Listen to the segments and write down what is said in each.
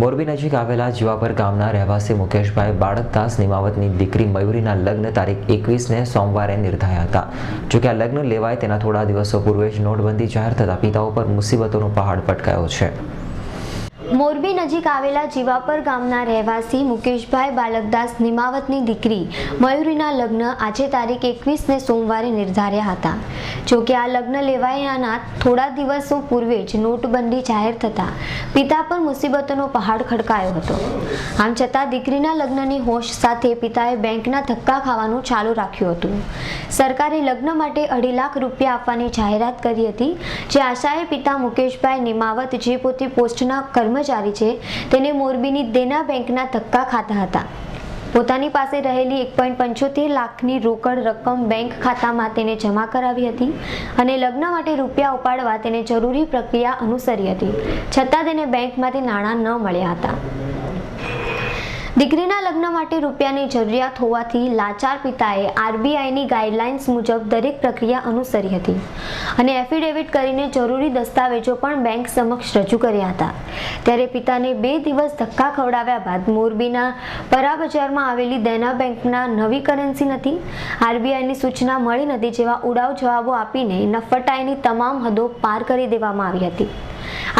મોરબી નજીક આવેલા જીવાપર ગામના રહેવાસી મુકેશભાઈ બાળકદાસ નિમાવતની દીકરી મયુરીના લગ્ન તારીખ એકવીસને સોમવારે નિર્ધાયા હતા. જોકે આ લગ્ન લેવાય તેના થોડા દિવસો પૂર્વે જ નોટબંધી જાહેર થતાં પિતાઓ પર મુસીબતોનો પહાડ પટકાયો છે. મોરબી નજીક આવેલા જીવાપર ગામના રહેવાસી મુકેશભાઈ બાલકદાસ નિમાવતની દીકરી મયુરીના લગ્ન આજે તારીખ એકવીસને સોમવારે નિર્ધાર્યા હતા. જોકે આ લગ્ન લેવાયાના થોડા દિવસો પૂર્વે જ નોટબંધી જાહેર થતાં પિતા પર મુસીબતોનો પહાડ ખડકાયો હતો. આમ છતાં દીકરીના લગ્નની હોશ સાથે પિતાએ બેંકના ધક્કા ખાવાનું ચાલુ રાખ્યું હતું. સરકારે લગ્ન માટે અઢી લાખ રૂપિયા આપવાની જાહેરાત કરી હતી, જે આશાએ પિતા મુકેશભાઈ નિમાવત જે પોતે પોસ્ટના કર્મચારી છે. તેને મોરબીની દેના બેંકના ધક્કા ખાતા હતા. પોતાની પાસે રહેલી એક પોઈન્ટ પંચોતેર લાખની રોકડ રકમ બેંક ખાતામાં તેને જમા કરાવી હતી અને લગ્ન માટે રૂપિયા ઉપાડવા તેને જરૂરી પ્રક્રિયા અનુસરી હતી. છતાં તેને બેંકમાંથી નાણાં ન મળ્યા હતા. દીકરીના લગ્ન માટે રૂપિયાની જરૂરિયાત હોવાથી લાચાર પિતાએ આરબીઆઈની ગાઈડલાઇન્સ મુજબ દરેક પ્રક્રિયા અનુસરી હતી અને એફિડેવિટ કરીને જરૂરી દસ્તાવેજો પણ બેંક સમક્ષ રજૂ કર્યા હતા. ત્યારે પિતાને બે દિવસ ધક્કા ખવડાવ્યા બાદ મોરબીના પરા બજારમાં આવેલી દેના બેંકના નવી કરન્સી નથી, આરબીઆઈની સૂચના મળી નથી જેવા ઉડાવ જવાબો આપીને નફટાઈની તમામ હદો પાર કરી દેવામાં આવી હતી.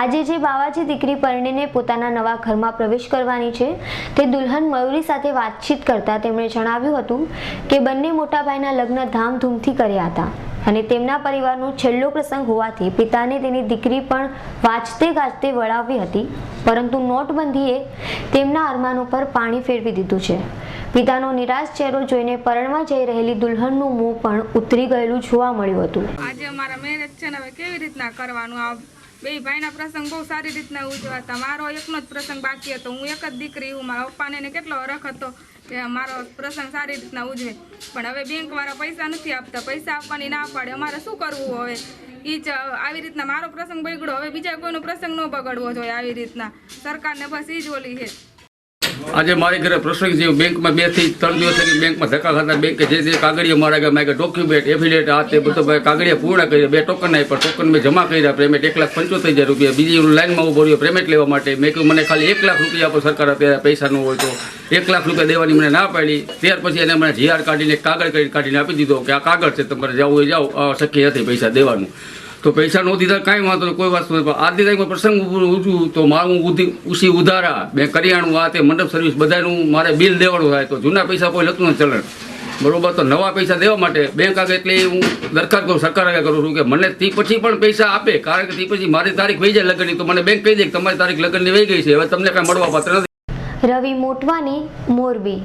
આજે જે બાવાજી દીકરી પરણીને પોતાના નવા ઘરમાં પ્રવેશ કરવાની છે, તે દુલ્હન મયુરી સાથે વાતચીત કરતા તેમણે જણાવ્યું હતું કે બંને મોટાભાઈના લગ્ન ધામધૂમથી કર્યા હતા અને તેમના પરિવારનો છેલ્લો પ્રસંગ હોવાથી પિતાને તેની દીકરી પણ વાંચતે ગાજતે વળાવી હતી, પરંતુ નોટબંધીએ તેમના અરમાનો પર પાણી ફેરવી દીધું છે. પિતાનો નિરાશ ચહેરો જોઈને પરણવા જઈ રહેલી દુલ્હનનું મોં પણ ઉતરી ગયેલું જોવા મળ્યું હતું. આજે અમારા મેરેજ છે ને હવે કેવી રીતના કરવાનું? આ બે ભાઈના પ્રસંગ બહુ સારી રીતના ઉજવાતા. મારો એકનો જ પ્રસંગ બાકી હતો. હું એક જ દીકરી હું. મારા પપ્પાને કેટલો રખ હતો કે મારો પ્રસંગ સારી રીતના ઉજવે. પણ હવે બેંકવાળા પૈસા નથી આપતા. પૈસા આપવાની ના પાડે. અમારે શું કરવું હવે? એ જ આવી રીતના મારો પ્રસંગ બગડ્યો. હવે બીજા કોઈનો પ્રસંગ ન બગડવો જોઈએ આવી રીતના. સરકારને બસ એ જ ઓલી છે. આજે મારી ઘરે પ્રસંગ છે બેંકમાં બેથી ત્રણ દિવસ બેંકમાં ધક્કા ખાતા બેંકે જે જે કાગળિયા મારા ગયા મારા ડોક્યુમેન્ટ એફિડેટ આ તે બધું મેં કાગળિયા પૂર્ણ કર્યા, બે ટોકન આપ્યા ટોકન મેં જમા કર્યા પેમેન્ટ એક લાખ પંચોતેર હજાર રૂપિયા. બીજી લાઈનમાં ઊભો રહ્યો પેમેન્ટ લેવા માટે. મેં કહ્યું મને ખાલી એક લાખ રૂપિયા આપો, સરકાર અત્યારે પૈસા હોય તો. એક લાખ રૂપિયા દેવાની મને ના પાડી. ત્યાર પછી એને મને જીઆર કાઢીને કાગળ કાઢીને આપી દીધો કે આ કાગળ છે, તમારે જવું હોય જાઓ શક્ય નથી પૈસા દેવાનું. તો પૈસા ન દીધા, કાંઈ વાંધો કોઈ વાત નથી આજની તારીખમાં પ્રસંગ ઉઠું તો મારું ઉસી ઉધારા, બે કરિયાણું આ તે મંડપ સર્વિસ બધાનું મારે બિલ દેવાનું થાય. તો જૂના પૈસા કોઈ લખતું નથી ચલણ. બરોબર, તો નવા પૈસા દેવા માટે બેંક આગળ એટલે હું દરખાસ્ત કરું, સરકાર આગળ કરું છું કે મને તે પછી પણ પૈસા આપે, કારણ કે તે પછી મારી તારીખ વહી જાય લગ્નની, તો મને બેંક કહી દે કે તમારી તારીખ લગ્નની વહી ગઈ છે, હવે તમને કાંઈ મળવા પાત્ર નથી. રવિ મોટવાની મોરબી.